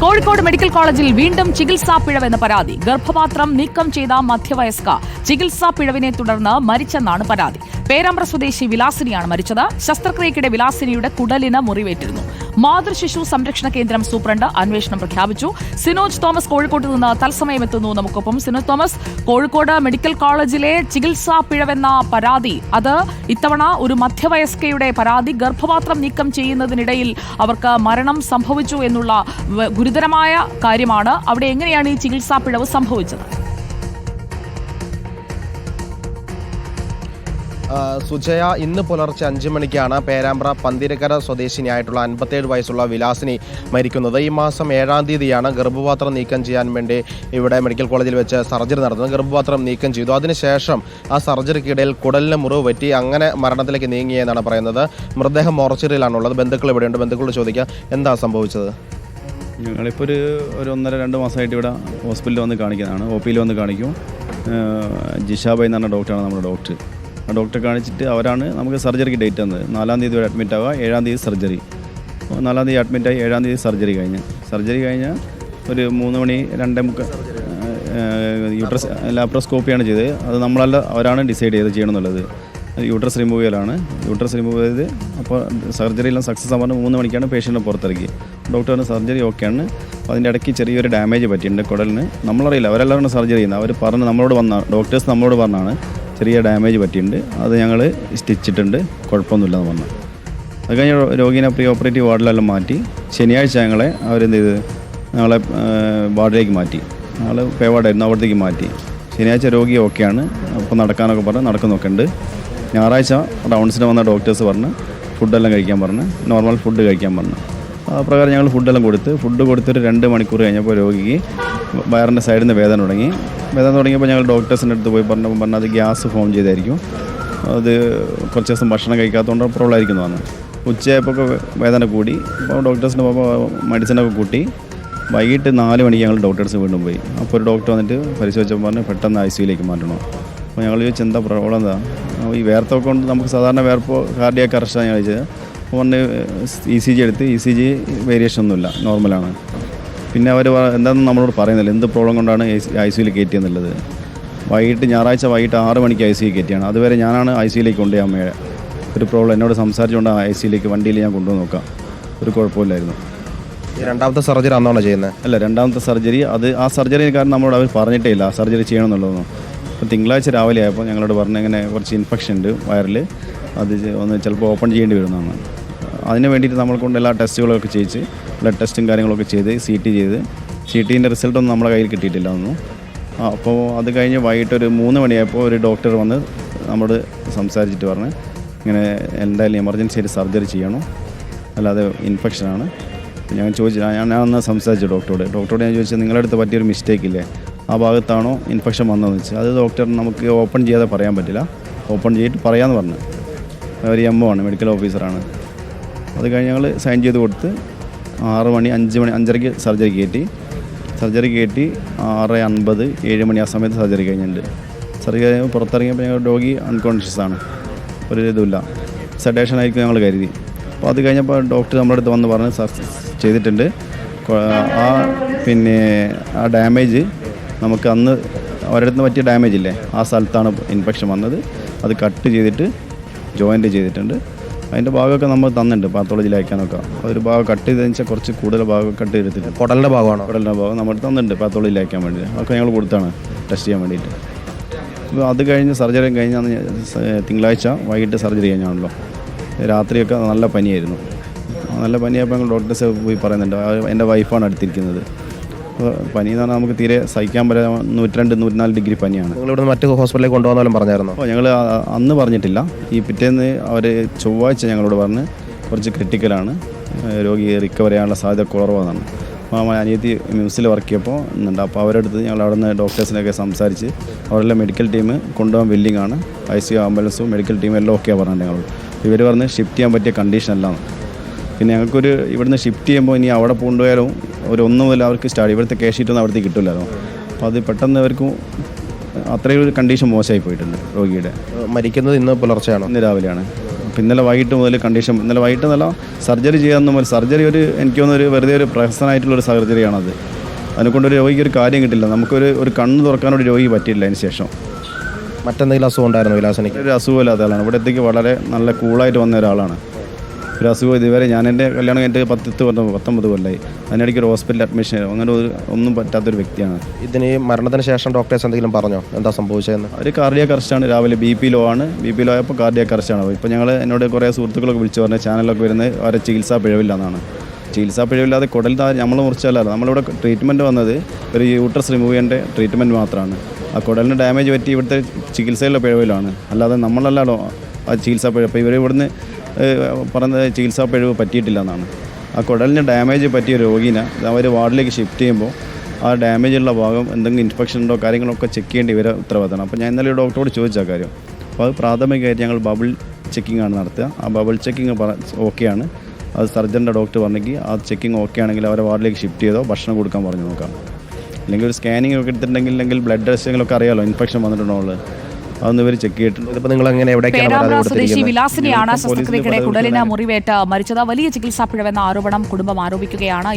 Kozhikode medical കോളേജിൽ വീണ്ടും ചികിത്സാ പിഴവെന്ന പരാതി. ഗർഭപാത്രം നീക്കം ചെയ്ത മധ്യവയസ്ക ചികിത്സാ പിഴവിനെ തുടർന്ന് മരിച്ചെന്നാണ് പരാതി. പേരാമ്പ്ര സ്വദേശി വിലാസിനിയാണ് മരിച്ചത്. ശസ്ത്രക്രിയക്കിടെ വിലാസിനിയുടെ കുടലിന് മുറിവേറ്റിരുന്നു. മാതൃശിശു സംരക്ഷണ കേന്ദ്രം സൂപ്രണ്ട് അന്വേഷണം പ്രഖ്യാപിച്ചു. സിനോജ് തോമസ് കോഴിക്കോട്ട് നിന്ന് തത്സമയം എത്തുന്നു നമുക്കൊപ്പം. സിനോജ് തോമസ് കോഴിക്കോട് മെഡിക്കൽ കോളേജിലെ ചികിത്സാ പിഴവെന്ന പരാതി. അത് ഇത്തവണ ഒരു മധ്യവയസ്കയുടെ പരാതി ഗർഭപാത്രം നീക്കം ചെയ്യുന്നതിനിടയിൽ അവർക്ക് മരണം സംഭവിച്ചു എന്നുള്ള ഗുരുതരമായ കാര്യമാണ്. അവിടെ എങ്ങനെയാണ് ഈ ചികിത്സാ പിഴവ് സംഭവിച്ചത്? സുജയ ഇന്ന് പുലർച്ചെ അഞ്ച് മണിക്കാണ് പേരാമ്പ്ര പന്തിരക്കര സ്വദേശിനിയായിട്ടുള്ള അൻപത്തേഴ് വയസ്സുള്ള വിലാസിനി മരിക്കുന്നത്. ഈ മാസം ഏഴാം തീയതിയാണ് ഗർഭപാത്രം നീക്കം ചെയ്യാൻ വേണ്ടി ഇവിടെ മെഡിക്കൽ കോളേജിൽ വെച്ച് സർജറി നടത്തുന്നത് ഗർഭപാത്രം നീക്കം ചെയ്തു. അതിനുശേഷം ആ സർജറിക്കിടയിൽ കുടലിന് മുറിവ് പറ്റി അങ്ങനെ മരണത്തിലേക്ക് നീങ്ങിയെന്നാണ് പറയുന്നത്. മൃതദേഹം മോർച്ചറിയിലാണുള്ളത്. ബന്ധുക്കൾ ഇവിടെയുണ്ട്. ബന്ധുക്കളോട് ചോദിക്കുക എന്താ സംഭവിച്ചത്? ഞങ്ങളിപ്പോൾ ഒരു ഒരു ഒന്നര രണ്ട് മാസമായിട്ട് ഇവിടെ ഹോസ്പിറ്റലിൽ വന്ന് കാണിക്കുന്നതാണ്. ഒ പിയിൽ വന്ന് കാണിക്കും. ജിഷാബായി എന്ന് പറഞ്ഞ ഡോക്ടറാണ് നമ്മുടെ ഡോക്ടർ ഡോക്ടറെ കാണിച്ചിട്ട് അവരാണ് നമുക്ക് സർജറിക്ക് ഡേറ്റ് തന്നത്. നാലാം തീയതി വരെ അഡ്മിറ്റ് ആവുക ഏഴാം തീയതി സർജറി. നാലാം തീയതി അഡ്മിറ്റ് ആയി ഏഴാം തീയതി സർജറി കഴിഞ്ഞ്. സർജറി കഴിഞ്ഞാൽ ഒരു മൂന്ന് മണി രണ്ടേ മുക്ക യൂട്രസ് ലാപ്രോസ്കോപ്പിയാണ് ചെയ്തത്. അത് നമ്മളല്ല അവരാണ് ഡിസൈഡ് ചെയ്ത് ചെയ്യണമെന്നുള്ളത്. യൂട്രസ് റിമൂവ് ചെയ്യലാണ് യൂട്രസ് റിമൂവ് ചെയ്ത് അപ്പോൾ സർജറി എല്ലാം സക്സസ് ആവാൻ മൂന്ന് മണിക്കാണ് പേഷ്യന്റിനെ പുറത്തിറക്കി ഡോക്ടറിന് സർജറി ഓക്കെയാണ് അപ്പോൾ അതിന്റെ ഇടയ്ക്ക് ചെറിയൊരു ഡാമേജ് പറ്റിയിട്ടുണ്ട് കുടലിന്. നമ്മളറിയില്ല അവരെല്ലാവരും സർജറി ചെയ്യുന്നത്. അവർ പറഞ്ഞ് നമ്മളോട് വന്ന ഡോക്ടേഴ്സ് നമ്മളോട് പറഞ്ഞാണ്. ചെറിയ ഡാമേജ് പറ്റിയിട്ടുണ്ട്. അത് ഞങ്ങൾ സ്റ്റിച്ചിട്ടുണ്ട്. കുഴപ്പമൊന്നുമില്ലെന്ന് പറഞ്ഞു. അത് കഴിഞ്ഞ് രോഗീനെ പ്രീ ഓപ്പറേറ്റീവ് വാർഡിലെല്ലാം മാറ്റി. ശനിയാഴ്ച ഞങ്ങളെ അവരെന്ത് ചെയ്ത് ഞങ്ങളെ വാർഡിലേക്ക് മാറ്റി. ഞങ്ങൾ പേ വാർഡായിരുന്നു അവിടത്തേക്ക് മാറ്റി. ശനിയാഴ്ച രോഗി ഓക്കെയാണ്. അപ്പോൾ നടക്കാനൊക്കെ പറഞ്ഞ് നടക്കുന്നൊക്കെ ഉണ്ട് ഞായറാഴ്ച റൗണ്ട്സിന് വന്ന ഡോക്ടേഴ്സ് പറഞ്ഞ് ഫുഡെല്ലാം കഴിക്കാൻ പറഞ്ഞ്. നോർമൽ ഫുഡ് കഴിക്കാൻ പറഞ്ഞു. പ്രകാരം ഞങ്ങൾ ഫുഡെല്ലാം കൊടുത്ത് ഫുഡ് കൊടുത്തൊരു രണ്ട് മണിക്കൂർ കഴിഞ്ഞപ്പോൾ രോഗിക്ക് വയറിന്റെ സൈഡിൽ നിന്ന് വേദന തുടങ്ങി. വേദന തുടങ്ങിയപ്പോൾ ഞങ്ങൾ ഡോക്ടേഴ്സിന്റെ അടുത്ത് പോയി പറഞ്ഞപ്പോൾ പറഞ്ഞത് ഗ്യാസ് ഫോം ചെയ്തായിരിക്കും. അത് കുറച്ച് ദിവസം ഭക്ഷണം കഴിക്കാത്തതുകൊണ്ട് പ്രോബ്ലം ആയിരിക്കും എന്ന് ഉച്ചയായപ്പോൾ വേദന കൂടി. അപ്പോൾ പോകുമ്പോൾ മെഡിസിനൊക്കെ കൂട്ടി വൈകിട്ട് നാല് മണിക്ക് ഞങ്ങൾ ഡോക്ടേഴ്സ് വീണ്ടും പോയി. അപ്പോൾ ഒരു ഡോക്ടർ വന്നിട്ട് പരിശോധിച്ചപ്പോൾ പറഞ്ഞ് പെട്ടെന്ന് ഐ സിയിലേക്ക് മാറ്റണം. അപ്പോൾ ഞങ്ങൾ ചോദിച്ചു എന്താ പ്രോബ്ലം? എന്താ? ഈ വേർത്തൊക്കെ കൊണ്ട് നമുക്ക് സാധാരണ വേർപ്പോ കാർഡിയാക്ക് അറസ്റ്റാണ് ഞാൻ ചോദിച്ചത്. പറഞ്ഞ് ഇ സി ജി എടുത്ത് ഇ സി ജി വേരിയേഷൻ ഒന്നുമില്ല. നോർമലാണ് പിന്നെ അവർ എന്താണെന്ന് നമ്മളോട് പറയുന്നില്ല. എന്ത് പ്രോബ്ലം കൊണ്ടാണ് ഐ സിയിൽ കയറ്റിയെന്നുള്ളത് വൈകിട്ട് ഞായറാഴ്ച വൈകിട്ട് ആറ് മണിക്ക് ഐ സി കയറ്റിയാണ്. അതുവരെ ഞാനാണ് ഐ സിയിലേക്ക് കൊണ്ടുപോയി അമ്മയെ. ഒരു പ്രോബ്ലം എന്നോട് സംസാരിച്ചുകൊണ്ട് ഐ സിയിലേക്ക് വണ്ടിയിൽ ഞാൻ കൊണ്ടുവന്ന് നോക്കാം. ഒരു കുഴപ്പമില്ലായിരുന്നു. രണ്ടാമത്തെ സർജറി അന്നാണോ ചെയ്യുന്നത് അല്ല രണ്ടാമത്തെ സർജറി അത് ആ സർജറി കാരണം നമ്മളോട് അവർ പറഞ്ഞിട്ടേ ഇല്ല. ആ സർജറി ചെയ്യണമെന്നുള്ളതൊന്നും. അപ്പോൾ തിങ്കളാഴ്ച രാവിലെ ആയപ്പോൾ ഞങ്ങളോട് പറഞ്ഞു ഇങ്ങനെ കുറച്ച് ഇൻഫെക്ഷൻ ഉണ്ട് വയറിൽ അത് ഒന്ന് ചിലപ്പോൾ ഓപ്പൺ ചെയ്യേണ്ടി വരുന്നതാണ്. അതിന് വേണ്ടിയിട്ട് നമ്മൾ കൊണ്ട് എല്ലാ ടെസ്റ്റുകളൊക്കെ ചെയ്യിച്ച് ബ്ലഡ് ടെസ്റ്റും കാര്യങ്ങളൊക്കെ ചെയ്ത് സി ടി ചെയ്ത്. സി ടീന്റെ റിസൾട്ടൊന്നും നമ്മുടെ കയ്യിൽ കിട്ടിയിട്ടില്ല ഒന്നും അപ്പോൾ അത് കഴിഞ്ഞ് വൈകിട്ട് ഒരു മൂന്ന് മണിയായപ്പോൾ ഒരു ഡോക്ടർ വന്ന് നമ്മോട് സംസാരിച്ചിട്ട് പറഞ്ഞ് ഇങ്ങനെ എന്തായാലും എമർജൻസി ആയിട്ട് സർജറി ചെയ്യണം. അല്ലാതെ ഇൻഫെക്ഷനാണ് ഞാൻ ചോദിച്ചു ഞാൻ ഞാൻ അന്ന് സംസാരിച്ചു ഡോക്ടറോട് ഡോക്ടറോട് ഞാൻ ചോദിച്ചത് നിങ്ങളുടെ അടുത്ത് പറ്റിയൊരു മിസ്റ്റേക്ക് ഇല്ലേ? ആ ഭാഗത്താണോ ഇൻഫെക്ഷൻ വന്നതെന്ന് വെച്ചാൽ അത് ഡോക്ടർ നമുക്ക് ഓപ്പൺ ചെയ്യാതെ പറയാൻ പറ്റില്ല. ഓപ്പൺ ചെയ്തിട്ട് പറയാമെന്ന് പറഞ്ഞു. ഒരു എം ഒ ആണ് മെഡിക്കൽ ഓഫീസറാണ് അത് കഴിഞ്ഞ് ഞങ്ങൾ സൈൻ ചെയ്ത് കൊടുത്ത് ആറ് മണി അഞ്ച് മണി അഞ്ചരയ്ക്ക് സർജറി കയറ്റി സർജറി കയറ്റി ആറ് അൻപത് ഏഴ് മണി ആ സമയത്ത് സർജറി കഴിഞ്ഞിട്ടുണ്ട്. സർജറി കഴിഞ്ഞപ്പോൾ പുറത്തിറങ്ങിയപ്പോൾ ഞങ്ങൾ ഡോഗി അൺകോൺഷ്യസ് ആണ്. ഒരു ഇതുമില്ല. സെഡേഷൻ ആയിരിക്കും ഞങ്ങൾ കരുതി. അപ്പോൾ അത് കഴിഞ്ഞപ്പോൾ ഡോക്ടർ നമ്മുടെ അടുത്ത് വന്ന് പറഞ്ഞ് സർ ചെയ്തിട്ടുണ്ട്. ആ പിന്നെ ആ ഡാമേജ് നമുക്ക് അന്ന് ഒരിടത്ത് അടുത്ത് പറ്റിയ ഡാമേജ് ഇല്ലേ? ആ സ്ഥലത്താണ് ഇൻഫെക്ഷൻ വന്നത്. അത് കട്ട് ചെയ്തിട്ട് ജോയിന്റ് ചെയ്തിട്ടുണ്ട്. അതിന്റെ ഭാഗമൊക്കെ നമ്മൾ തന്നിട്ടുണ്ട് പാത്തോളജിയിൽ അയക്കാനൊക്കെ. ഒരു ഭാഗം കട്ട് ചെയ്തതെന്ന് വെച്ചാൽ കുറച്ച് കൂടുതൽ ഭാഗം കട്ട് ചെയ്തിട്ടില്ല. കുടലിന്റെ ഭാഗമാണ്? കുടലിന്റെ ഭാഗം നമ്മൾ തന്നിട്ടുണ്ട് പാത്തോളജിയിൽ അയക്കാൻ വേണ്ടി. അതൊക്കെ ഞങ്ങൾ കൊടുത്താണ് ടെസ്റ്റ് ചെയ്യാൻ വേണ്ടിയിട്ട്. അപ്പോൾ അത് കഴിഞ്ഞ് സർജറി കഴിഞ്ഞ അന്ന് ഞാൻ സ- തിങ്കളാഴ്ച വൈകിട്ട് സർജറി കഴിഞ്ഞാണല്ലോ രാത്രിയൊക്കെ നല്ല പനിയായിരുന്നു. നല്ല പനിയായപ്പോൾ ഞങ്ങൾ ഡോക്ടേഴ്സ് പോയി പറയുന്നുണ്ട് എന്റെ വൈഫാണ് അടുത്തിരിക്കുന്നത് പനി എന്ന് പറഞ്ഞാൽ നമുക്ക് തീരെ സഹിക്കാൻ പറ്റാ നൂറ്റിരണ്ട് നൂറ്റിനാല് ഡിഗ്രി പനിയാണ്. നിങ്ങൾ ഇവിടെ മറ്റു ഹോസ്പിറ്റലിൽ കൊണ്ടുപോകാനും പറഞ്ഞായിരുന്നു? അപ്പോൾ ഞങ്ങൾ അന്ന് പറഞ്ഞിട്ടില്ല. ഈ പിറ്റേന്ന് അവർ ചൊവ്വാഴ്ച ഞങ്ങളോട് പറഞ്ഞ് കുറച്ച് ക്രിട്ടിക്കലാണ് രോഗി റിക്കവർ ചെയ്യാനുള്ള സാധ്യത കുറവാണെന്ന് അപ്പോൾ അനിയത്തി മ്യൂസിൽ വർക്ക് ചെയ്യപ്പോൾ ഉണ്ട് അപ്പോൾ അവരുടെ അടുത്ത് ഞങ്ങൾ അവിടെ നിന്ന് ഡോക്ടേഴ്സിനൊക്കെ സംസാരിച്ച് അവരെല്ലാം മെഡിക്കൽ ടീം കൊണ്ടുപോകാൻ വില്ലിംഗ് ആണ്. ഐ സി ആംബുലൻസും മെഡിക്കൽ ടീമും എല്ലാം ഓക്കെയാണ് പറഞ്ഞത് ഞങ്ങളോട്. ഇവർ പറഞ്ഞ് ഷിഫ്റ്റ് ചെയ്യാൻ പറ്റിയ കണ്ടീഷൻ അല്ലാന്ന്. പിന്നെ ഞങ്ങൾക്കൊരു ഇവിടുന്ന് ഷിഫ്റ്റ് ചെയ്യുമ്പോൾ ഇനി അവിടെ കൊണ്ടുപോയാലും ഒരു ഒന്നും മുതൽ അവർക്ക് സ്റ്റാർട്ട് ഇവിടുത്തെ ക്യാഷ് ഷീറ്റൊന്നും അവിടുത്തെ കിട്ടില്ലല്ലോ അപ്പോൾ അത് പെട്ടെന്ന് അവർക്കും അത്രയും ഒരു കണ്ടീഷൻ മോശമായി പോയിട്ടുണ്ട് രോഗിയുടെ. മരിക്കുന്നത് ഇന്ന് പുലർച്ചെയാണ്? ഇന്ന് രാവിലെയാണ്. അപ്പോൾ ഇന്നലെ വൈകിട്ട് മുതൽ കണ്ടീഷൻ ഇന്നലെ വൈകിട്ട് നല്ല സർജറി ചെയ്യാമെന്ന് മുതൽ സർജറി ഒരു എനിക്ക് തോന്നുന്നു ഒരു വെറുതെ ഒരു പ്രഹസനായിട്ടുള്ളൊരു സർജറിയാണത്. അതിനെക്കൊണ്ട് ഒരു രോഗിക്ക് ഒരു കാര്യം കിട്ടില്ല. നമുക്കൊരു ഒരു കണ്ണ് തുറക്കാനൊരു രോഗി പറ്റിയില്ല അതിന് ശേഷം. മറ്റെന്തെങ്കിലും അസുഖം ഉണ്ടായിരുന്നു വിലാസനിക്ക്? ഒരു അസുഖമില്ലാത്ത ആളാണ്. ഇവിടത്തേക്ക് വളരെ നല്ല കൂളായിട്ട് വന്ന ഒരാളാണ്. ഒരു അസുഖം ഇതുവരെ ഞാൻ എന്റെ കല്യാണം എന്റെ പത്ത് കൊല്ലം പത്തൊമ്പത് കൊല്ലമായി അതിനിടയ്ക്ക് ഒരു ഹോസ്പിറ്റൽ അഡ്മിഷൻ അങ്ങനെ ഒരു ഒന്നും പറ്റാത്തൊരു വ്യക്തിയാണ്. ഇതിന് ഈ മരണത്തിന് ശേഷം ഡോക്ടേഴ്സ് എന്തെങ്കിലും പറഞ്ഞോ? എന്താ സംഭവിച്ചതെന്ന്? ഒരു കാർഡിയാക് അറസ്റ്റാണ് രാവിലെ ബി പി ലോ ആണ്. ബി പി ലോ ആയപ്പോൾ കാർഡിയാക് അറസ്റ്റാണ് ഇപ്പോൾ ഞങ്ങൾ എന്നോട് കുറേ സുഹൃത്തുക്കളൊക്കെ വിളിച്ചു പറഞ്ഞ ചാനലൊക്കെ വരുന്നത് അവരെ ചികിത്സാ പിഴവില്ലെന്നാണ്. ചികിത്സാ പിഴവില്ലാതെ കുടൽ താ നമ്മൾ മുറിച്ചല്ലല്ലോ നമ്മളിവിടെ ട്രീറ്റ്മെന്റ് വന്നത് ഒരു യൂട്രസ് റിമൂവ് ചെയ്യേണ്ട ട്രീറ്റ്മെന്റ് മാത്രമാണ് ആ കുടലിന് ഡാമേജ് പറ്റി ഇവിടുത്തെ ചികിത്സയിലുള്ള പിഴവിലാണ്. അല്ലാതെ നമ്മളല്ലല്ലോ ആ ചികിത്സാ പിഴവ് അപ്പോൾ ഇവർ ഇവിടുന്ന് പറയുന്നത് ചികിത്സാ പിഴവ് പറ്റിയിട്ടില്ല എന്നാണ്. ആ കുടലിന് ഡാമേജ് പറ്റിയ രോഗീനെ അവർ വാർഡിലേക്ക് ഷിഫ്റ്റ് ചെയ്യുമ്പോൾ ആ ഡാമേജ് ഉള്ള ഭാഗം എന്തെങ്കിലും ഇൻഫെക്ഷൻ ഉണ്ടോ കാര്യങ്ങളൊക്കെ ചെക്ക് ചെയ്യേണ്ടി വരെ ഉത്തരവാദിത്തമാണ്. അപ്പോൾ ഞാൻ ഇന്നലെ ഡോക്ടറോട് ചോദിച്ച കാര്യം. അപ്പോൾ അത് പ്രാഥമികമായിട്ട് ഞങ്ങൾ ബബിൾ ചെക്കിംഗ് ആണ് നടത്തുക. ആ ബബിൾ ചെക്കിങ് ഓക്കെയാണ് അത് സർജന്റെ ഡോക്ടർ പറഞ്ഞെങ്കിൽ ആ ചെക്കിംഗ് ഓക്കെ ആണെങ്കിൽ അവരെ വാർഡിലേക്ക് ഷിഫ്റ്റ് ചെയ്തോ ഭക്ഷണം കൊടുക്കാൻ പറഞ്ഞു നോക്കാം. അല്ലെങ്കിൽ ഒരു സ്കാനിങ് ഒക്കെ എടുത്തിട്ടുണ്ടെങ്കിൽ അല്ലെങ്കിൽ ബ്ലഡ് ടെസ്റ്റിങ്ങിലൊക്കെ അറിയാമല്ലോ ഇൻഫെക്ഷൻ വന്നിട്ടുണ്ടോ ഉള്ളത് അതൊന്നും ഇവർ ചെക്ക് ചെയ്തിട്ടുണ്ട്. പേരാമ്പ്ര സ്വദേശി വിലാസിനെയാണ് ശസ്ത്രക്രിയക്കിടെ കുടലിന് മുറിവേറ്റ് മരിച്ചത് വലിയ ചികിത്സാ പിഴവെന്ന ആരോപണം കുടുംബം ആരോപിക്കുകയാണ്.